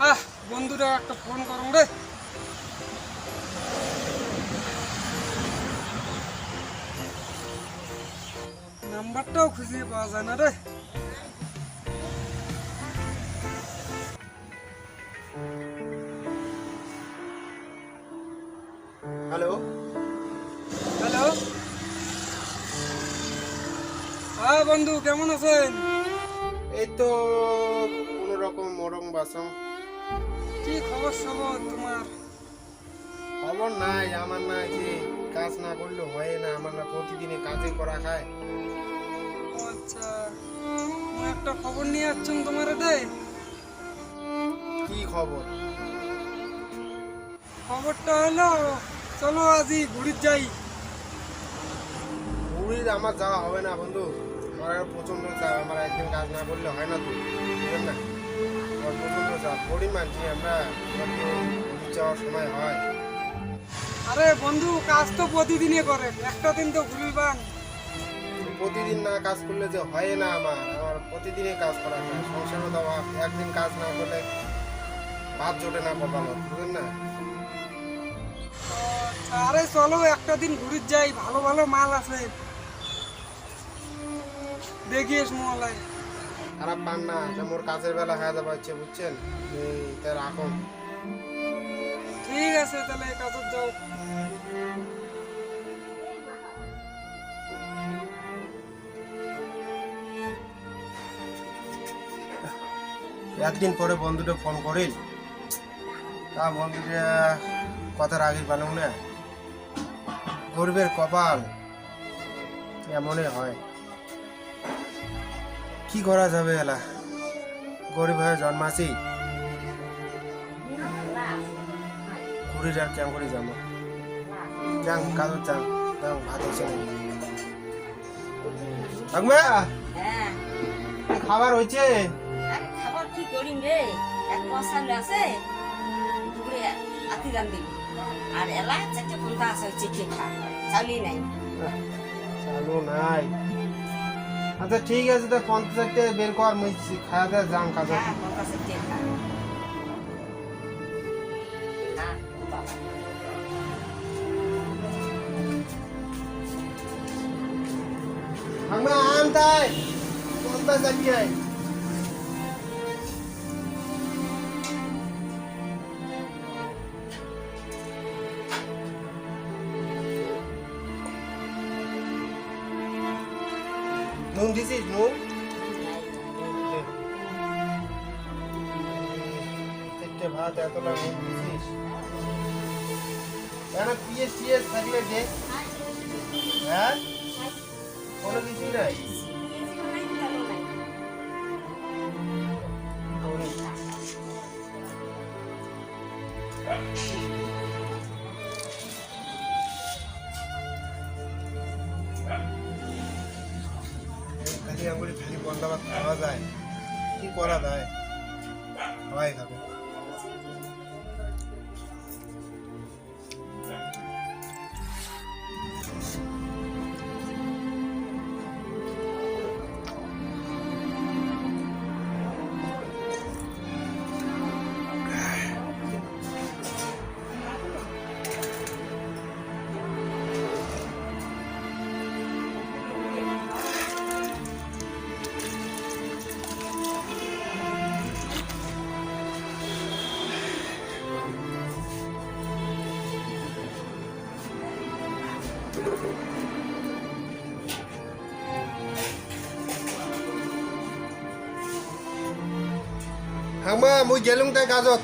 আহ বন্ধুরা একটা ফোন করুন রে। নাম্বারটাও খুঁজে পাওয়া যায় না রে। হ্যালো হ্যালো হ্যাঁ বন্ধু কেমন আছেন? এই তো কোনো রকম মরম বাসম কি খবর সবর তোমার? খবর নাই আমার না যে কাজ না করলে হয় না আমার না প্রতিদিনে কাজে করা খায় আচ্ছা একটা খবর নিয়ে আসছেন তোমার রে কি খবর? খবরটা হলো চলো আজই ঘুরে যাই। ঘুরির আমার যাওয়া হবে না বন্ধু আমার প্রচণ্ড চাপ আমার একদিন কাজ না করলে হয় না তো বুঝলেন না? আমার প্রচণ্ড পরিমাণ যে আমরা যাওয়ার সময় হয়। আরে বন্ধু কাজ তো প্রতিদিনই করে একটা দিন তো ঘুরিবান প্রতিদিন না কাজ করলে যে হয় না আমার। আমার প্রতিদিনই কাজ করা হয়। সংসারও দেওয়া একদিন কাজ না করলে ভাত জোটে না কপালত বুঝলেন না? আরে চলো একটা দিন ঘুরে যাই। ভালো ভালো মাল আছে। দেখিস মলাই খারাপ পান না যে মোর কাজের বেলা হয়ে যাবে হচ্ছে বুঝছেন? এই তাই রাখুন। ঠিক আছে তাহলে কাজত যাও। একদিন পরে বন্ধুটা ফোন করিল। তা বন্ধুটা কথার আগে পালাম না। গরিবের কপাল এমনই হয়। কি করা যাবে এলা? গরিব হয়ে জন্মাছি ঘুরি আর কেমন করে যাব? যান কাজত যান যান ভাত ঠাকুমা হ্যাঁ। খাবার হয়েছে? খাবার কি করিম রে? এক পয়সা আছে দুপুরে আতি রান দিবি। আর এলা চারটে পন্থা আছে হচ্ছে খা চালি নাই। চালু নাই। আচ্ছা ঠিক আছে তো পঞ্চাশ টাকা বের কর মুই খাওয়া দাওয়া যাম কাজ। আমরা আম তাই পঞ্চাশ টাকা দিছিস নুন চারটে ভাত এতটা দিছিস কেন পিএস টিএস থাকলে দে হ্যাঁ কোনো কিছুই নাই হামা মই গেলুম তাই কাজত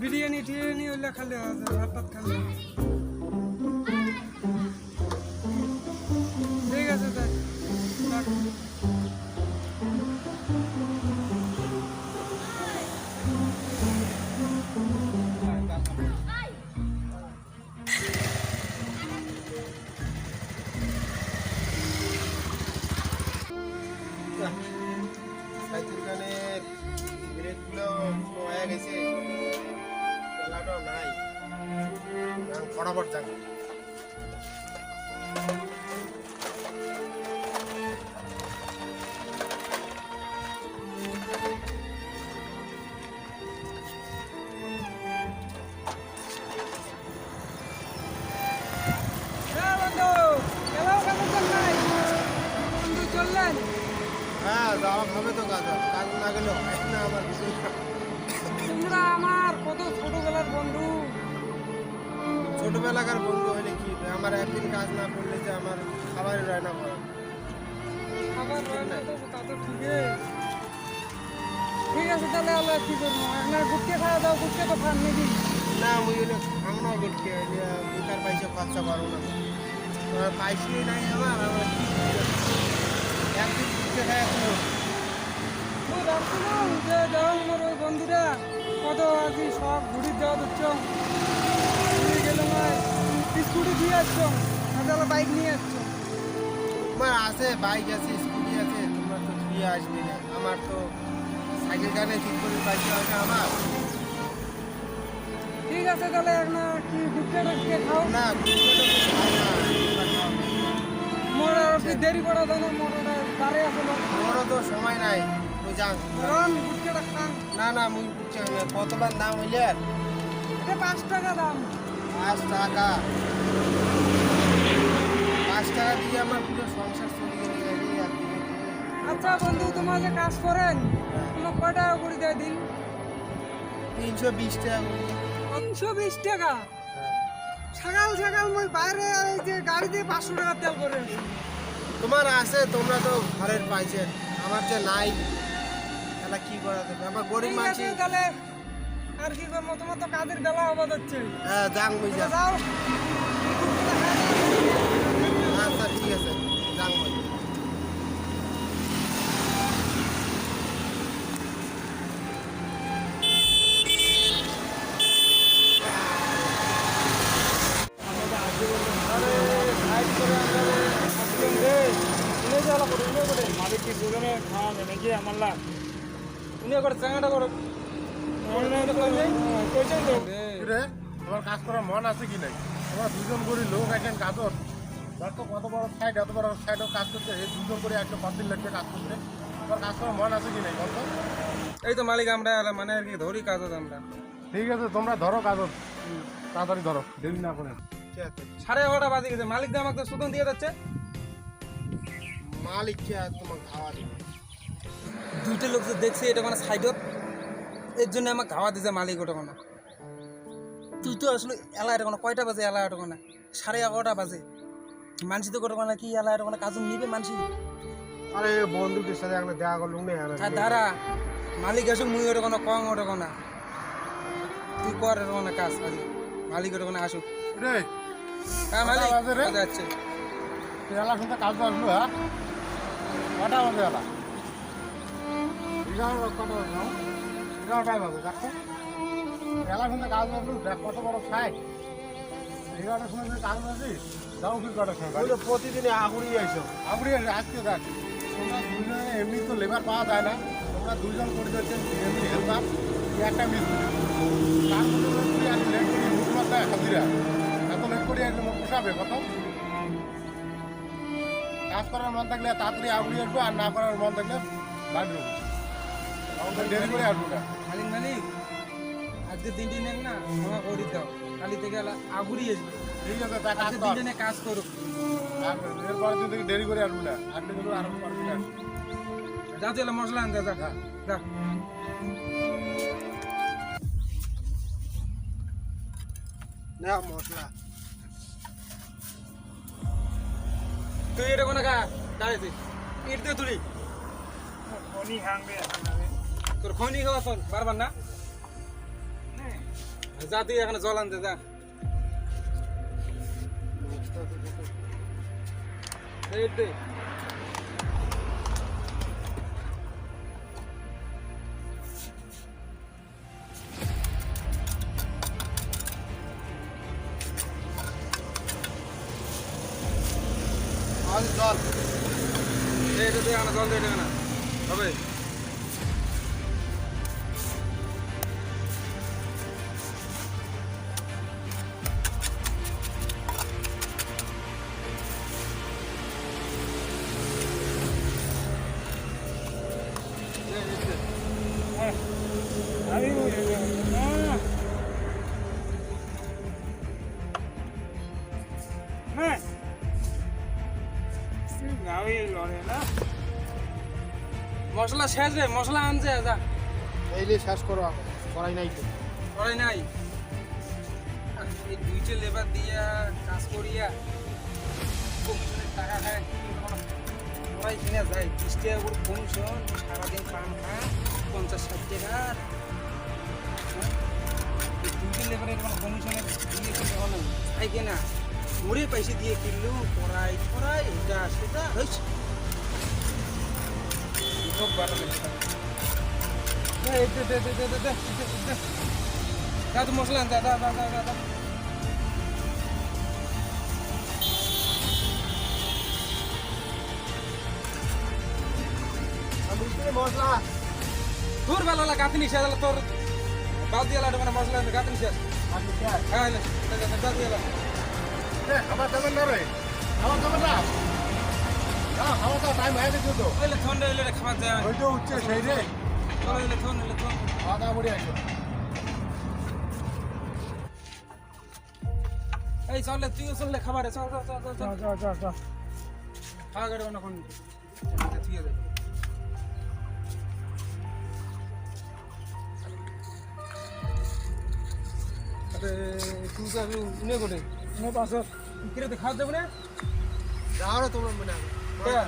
বিরিয়ানি টিরিয়ানি ওইলা খালে হবে ভাত টাত খালে যান, ফটাফট আমার একদিন কাজ না করলে যে আমার খাবারই রয় না ঘরে। খাবার না তো তা তো ঠিকই। ঠিক আছে তাহলে কি করব? আপনার গুটকে খাওয়া দাও গুটকে তো খান নাকি? না হলে বেকার খরচা করো না। আমার পয়সাই নাই আমার আমার কি একদিন ঘুরতে খাই এখন ভাবছিলাম যে যাও আমার ওই বন্ধুরা। কত আর কি সব ঘুরি যাওয়া দিচ্ছ গেলাম স্কুটি দিয়ে আসছ? তাহলে বাইক নিয়ে আসছ? তোমার আছে বাইক আছে স্কুটি আছে তোমার তো ফিরে আসবে না। আমার তো সাইকেল গানে ঠিক করে পয়সা আছে আমার। ঠিক আছে তাহলে একটা কি গুটকে টুটকে খাও? না না আর একটু দেরি করা দাও না মোর ওটা দাঁড়িয়ে আসলো আমারও তো সময় নাই তুই যান কারণ গুটকেটা খান। না না মুই না কতবার দাম হইলে? এটা পাঁচ টাকা দাম। পাঁচ টাকা। পাঁচ টাকা দিয়ে আমার পুরো সংসার। আচ্ছা বন্ধু তোমার যে কাজ করেন তোমার কয় টাকা করে দেয় দিন? তিনশো বিশ টাকা তিনশো বিশ টাকা? সকাল সকাল মই বাইরে এই যে গাড়ি দিয়ে পাঁচশো টাকা তেল করে তোমার আছে তোমরা তো ঘরের পাইছেন। আমার যে নাই। তাহলে কি করা যাবে? আমার গরিব মানুষ। তাহলে আর কি করব? তোমার তো কাজের বেলা আবাদ হচ্ছে হ্যাঁ যাং মুই যাও আচ্ছা ঠিক আছে যাং মুই মালিক কি দুজনে খাওয়াবে উনি চাঙাটা করো তোমার কাজ করার মন আছে কি নাই তোমার দুজন করে লোক একজন কাজর ধর তো কত বড় সাইড এত বড় সাইডও কাজ করতে এই দুজন করে লাগবে কাজ করতে তোমার কাজ করার মন আছে কি নাই বলতো এই তো মালিক আমরা মানে আর কি ধরি কাজ আমরা ঠিক আছে তোমরা ধরো কাজর তাড়াতাড়ি ধরো দেরি না করে সাড়ে এগারোটা বাজে গেছে মালিক দিয়ে আমাকে সুতন দিয়ে যাচ্ছে মালিক কে আছে তোমার খাওয়া দিবে দুইটা লোক যে দেখছি এটা মানে সাইডত। এর জন্য আমাকে খাওয়া দিছে মালিক ওটা কোনো। তুই তো আসলে এলা এটা কোনো কয়টা বাজে এলা এটা কোনো? সাড়ে এগারোটা বাজে। মানসি তো কোনো কোনো কি এলা এটা কোনো কাজ নিবে মানসি? আরে বন্ধুটির সাথে একটা দেখা করলু না ধারা মালিক আসুক মুই ওটা কোনো কম ওটা কোনো। তুই কর এটা কোনো কাজ আজকে মালিক ওটা কোনো আসুক। রে হ্যাঁ মালিক যাচ্ছে এলা শুনতে কাজ আসলো হ্যাঁ? কটা বাজে এলা এগারোটায় দেখো কাজ কত বড় সাইড এগারোটার সময় কাজ আসিস যাও কি কটার সময় বাড়ি? বলে প্রতিদিনে আগুড়ি আইসো আজকে দেখ। তোমরা দুজনে এমনি তো লেবার পাওয়া যায় না। তোমরা দুজন করে এমনি হেল্পার একটা মিস্ত্রি তার মধ্যে মিস্ত্রি আজ লেট করি মুখমাত হাজিরা। এত লেট করে আসলে মুখ পোষাবে কত? কাজ করার মন থাকলে তাড়াতাড়ি আগুড়ি আসব আর না করার মন থাকলে বাড়ি আসব মালিক মালিক আজকে দিনটি নেন না আমার করে দাও। কালি থেকে আগুরি আসবে। ঠিক আছে তা কাজ আজকে কর দিনটি কাজ করুক আর দিন থেকে দেরি করে আসব না আসলে কিন্তু আরও পারবি না। যা তুই মশলা আনতে যা। যা। না মশলা। তুই এটা কোনো খা? দাঁড়িয়েছি ইট দিয়ে তুলি। তোর খনি হওয়া শোন পারবার না? যা, তুই এখানে জল আনতে যা। জল। জল দিয়ে না হবে। শেষ রে মশলা আনছে যা। এইলে শেষ করো করাই নাই তো। করাই নাই। এই দুইটে লেবার দিয়া কাজ করিয়া কমিশনের টাকা খায় ওরাই কিনা যায় বিশ টাকা করে কমিশন সারাদিন পান খান পঞ্চাশ ষাট টাকার হ্যাঁ? দুইটে লেবারের কোনো কমিশনের দিয়ে কিনে হলো তাই কিনা মরে পয়সা দিয়ে কিনলু পড়াই পড়াই এটা সেটা হয়েছে। Çok bana দে দে দে দে দে দে দাদু মশলা দা দা দা দা দা মশলা দূর বেলা গাতে নিশে তোর বাদি এলাটা মানে মশলা গাতে নিশে হ্যাঁ আমার দামেন না রে আমার দামেন না এই চলে তুইও চললে খাবারে চল চল চল চল চল চল চল চল খাওয়া গাড়ি অনেকক্ষণ যাই আরে তুই তো আমি উনে করে উনে পাশে কিরে খাওয়া যাবে না যাও তোমরা মনে চল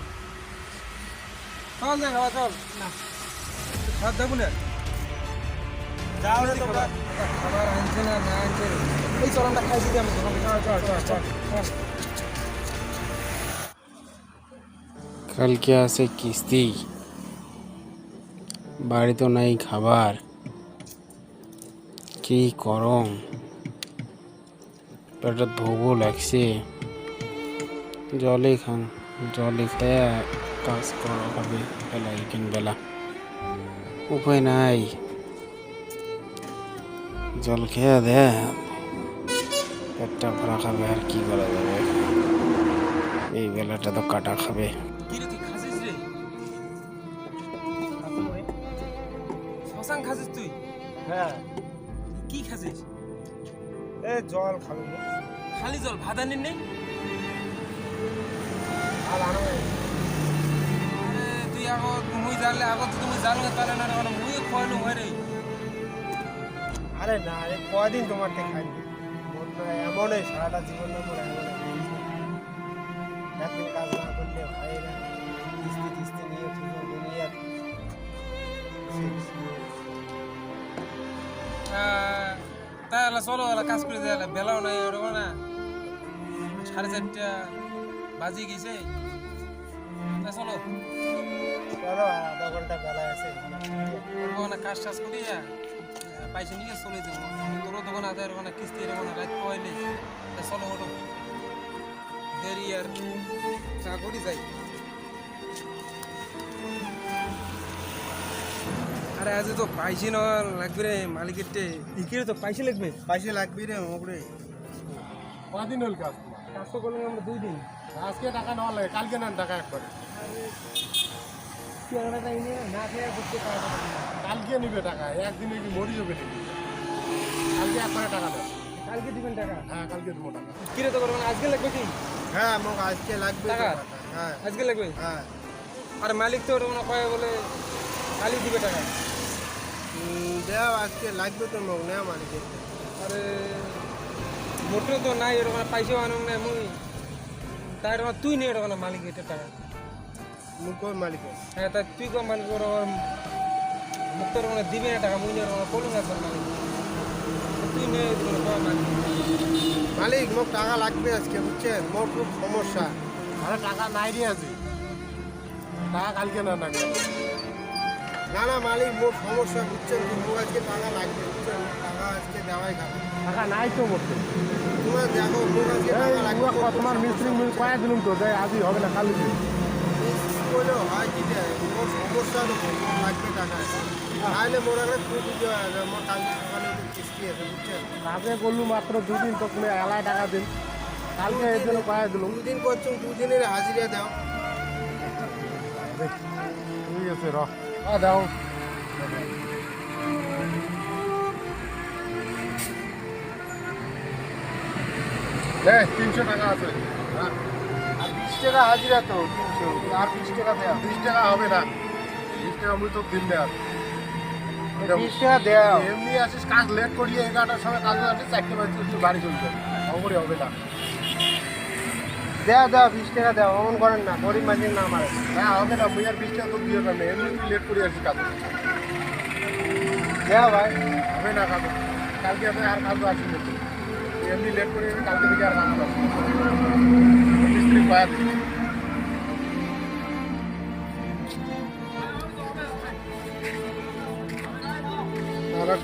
দে চল না যাও কালকে আছে কিস্তি। বাড়িতে নাই, খাবার। কি করম? পেটত ভোগও লাগছে। জলে খান জলে খেয়ে কাজ করা হবে বেলা বেলা উপায় নাই। জল খেয়ে দে। পেটটা ভরা খাবে আর কি করা যাবে? এই বেলাটা তো কাটা খাবে। খাসিস তুই? হ্যাঁ। কি খাসিস? এ জল খাব। খালি জল ভাত আনিস নেই তুই আগত মুই জানলে আগত যদি মুই জানো তাহলে না মুই আরে কদিন তোমার সারাটা জীবন মনে এমন কাজ না করলে নিয়ে ঠিক তাহলে চলো কাজ করে দেয় বেলাও নাই, ওরকম না। সাড়ে চারটা। বাজি গেছে। চলো। চলো আধা ঘণ্টা বেলা আছে। ওখানে কাজ টাজ করি পয়সা নিয়ে চলে যাব তোরও দোকান আছে ওখানে কিস্তি এরকম রাত পাইলে তা চলো ওটো দেরি আর চা করি যাই। আরে আজ তো পাইছি না লাগবে রে মালিকের টে ইকিরে তো পাইছি লাগবে। পয়সা লাগবে রে মোকরে কদিন হল কাজ? কাজ তো করলাম আমরা দুই দিন। আজকে টাকা নেওয়া লাগে কালকে নেন টাকা একবারে। না কালকে নিবে টাকা একদিনে কি মরি যাবে নাকি? কালকে একবারে টাকা দেয় কালকে দিবেন টাকা? হ্যাঁ কালকে দেবো টাকা। কিরে তো করবেন আজকে লাগবে কি? হ্যাঁ মোক আজকে লাগবে টাকা? হ্যাঁ। আজকে লাগবে? হ্যাঁ। আর মালিক তো ওরকম কয়ে বলে কালি দিবে টাকা। উম, দেও আজকে লাগবে তো মোক নেওয়া মালিকে আরে মোটর তো নাই এরকম পয়সা আনো না মুই তাই এরকম তুই নেই এরকম মালিক এটা টাকা মুখ কই মালিকে। হ্যাঁ তা তুই কম মালিক ওরকম মুক্তর মানে দিবি না টাকা মুই মানে কলু না তোর মালিক। তুই নে মানে মালিক। মালিক মোক টাকা লাগবে আজকে বুঝছেন? মোর খুব সমস্যা। আরে টাকা নাই রে আছে টাকা কালকে না না না। না মালিক মোর সমস্যা বুঝছেন? তো আজকে টাকা লাগবে বুঝছেন? টাকা আজকে দেওয়াই খাবে। টাকা নাই তো বলতে তোমরা মিস্ত্রি মিল কয়া দিলাম তো তাই আজই হবে না কালি দিন বলে হয় কি সমস্যা লাগবে টাকা তাহলে মোর একটা খুব ইয়ে হয় যে মোর কালকে সকালে কিস্তি আছে বুঝছেন? কাজে করলু মাত্র দুদিন তো তুমি এলায় টাকা দিন। কালকে এই জন্য কয়া দিলাম। দুদিন করছ দুদিনের হাজিরা দাও। ঠিক আছে র। দাও। দে তিনশো টাকা আছে। হ্যাঁ আর বিশ টাকা হাজিরা তো তিনশো। আর বিশ টাকা দেও বিশ টাকা হবে না। বিশ টাকা আমি তো দিন দেয় বিশ টাকা দেও এমনি আসিস কাজ লেট করিয়ে এগারোটার সময় কাজ আসিস চারটে বাজে তুই বাড়ি চলবে খবরই হবে না। দেও দেও বিশ টাকা দেও অমন করেন না গরিব মাঝির না আমার হ্যাঁ হবে না মুই আর বিশ টাকা তো দিয়ে এমনি তুই লেট করে আসিস কাজ। দেও ভাই। হবে না কাজ। কালকে আমি আর কাজ আসি না তুই এমনি লেট করে কালকে থেকে আর আসি মিস্ত্রি পায়া দিই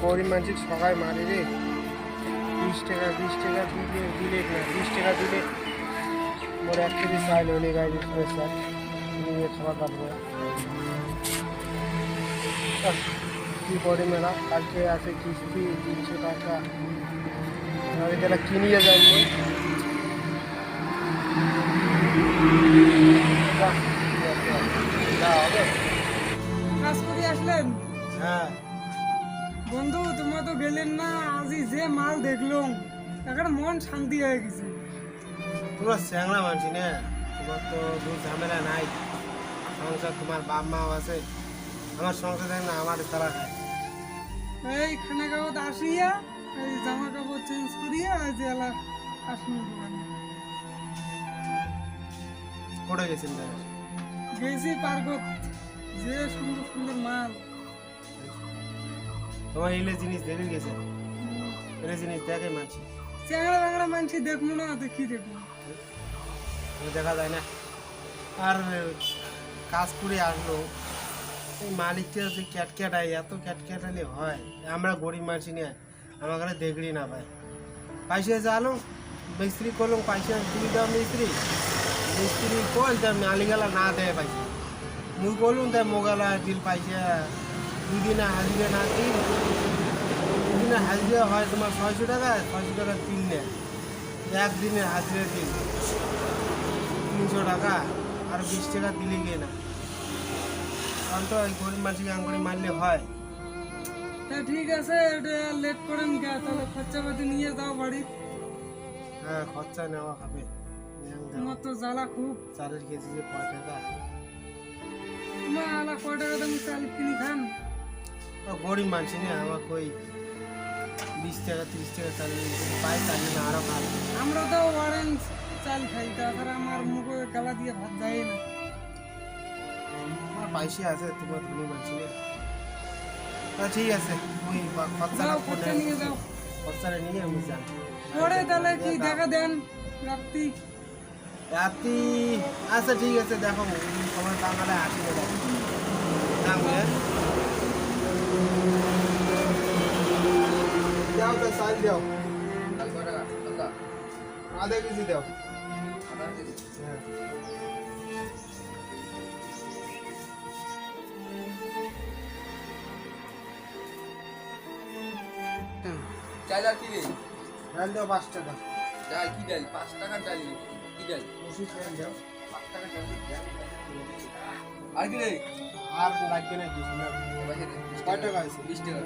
গরিব মানুষ সবাই মারি রে। বিশ টাকা বিশ টাকা দিলে দিলে না, বিশ টাকা দিলে মোর কেজি চাইল হলে গাই দিচ্ছে স্যার। খাবার পাবো কি করে মেলা কালকে আছে কিস্তি, তিনশো টাকা। কিনিয়ে যাই মই। বাহ, যা হবে। কাজ করে আসলেন? হ্যাঁ। বন্ধু তোমরা তো গেলেন না আজি যে মাল দেখলাম এখন মন শান্তি হয়ে গেছে। পুরো স্যাংরা মানুষ না। তোমার তো দূর ঝামেলা নাই। সংসার তোমার বাপ মাও আছে। আমার সংসার না আমার তারা খায়। এই খানা কাপড় আসিয়া এই জামা কাপড় চেঞ্জ করিয়া আজ এলা আসলাম দোকানে। পড়ে গেছেন গেছি পার্কত। যে সুন্দর সুন্দর মাল। তোমার এলে জিনিস দেখে গেছে। এলে জিনিস দেখে মানুষ চ্যাংড়া ব্যাংড়া মানছি দেখব না তো কি দেখব দেখা যায় না। আর কাজ করে আসলো। এই মালিকটা যে ক্যাটক্যাটাই এত ক্যাটক্যাটালি হয়। আমরা গরিব মানুষ নিয়ে আমার কাছে দেখলি না ভাই পয়সা জানো মিস্ত্রি পয়সা তুমি দাও মিস্ত্রি মিস্ত্রি কল তা মালিকালা না দেয় পয়সা মুই করলুম তাই মোগালা দিল পয়সা দুদিনে হাজিরা না দিন দুদিনে হাজিরা হয় তোমার ছয়শো টাকা ছয়শো টাকা দিন নেয় একদিনের হাজিরা দিন তিনশো টাকা আর বিশ টাকা দিলে গিয়ে না কারণ তো এই গরিব মানুষকে আঙ্গুরি মারলে হয় তা ঠিক আছে এটা লেট করেন কে তাহলে খরচা পাতি নিয়ে যাও বাড়ি। হ্যাঁ খরচা নেওয়া হবে। তোমার তো জ্বালা খুব। চালের কেজি যে কয় টাকা? তোমার আলা কয় টাকা তুমি চাল কিনি খান। গরিব মানুষ নিয়ে আমার কই বিশ টাকা তিরিশ টাকা চাল পাই তাহলে না আরও ভালো আমরা তো অরেঞ্জ চাল খাই তাছাড়া আমার মুখে গালা দিয়ে ভাত যায় না। আমার পয়সা আছে তোমার ধনী মানুষ নিয়ে ঠিক আছে। ওই খরচাটা খরচা নিয়ে যাও। খরচাটা নিয়ে আমি পরে তাহলে কি দেখা দেন? রাত্রি। রাত্রি? আচ্ছা ঠিক আছে দেখো সময় বাঙালে আসি দাম দাও তো দাও। আধা কেজি দাও। হ্যাঁ। ডাল আর কি রে? ডাল দাও পাঁচ টাকা। ডাল কি ডাল? পাঁচ টাকার ডাল কি ডাল? পঁচিশ টাকা দাও। পাঁচ টাকার ডাল আর কি রে? আর লাগবে না কিছু কয় টাকা। আছে? বিশ টাকা।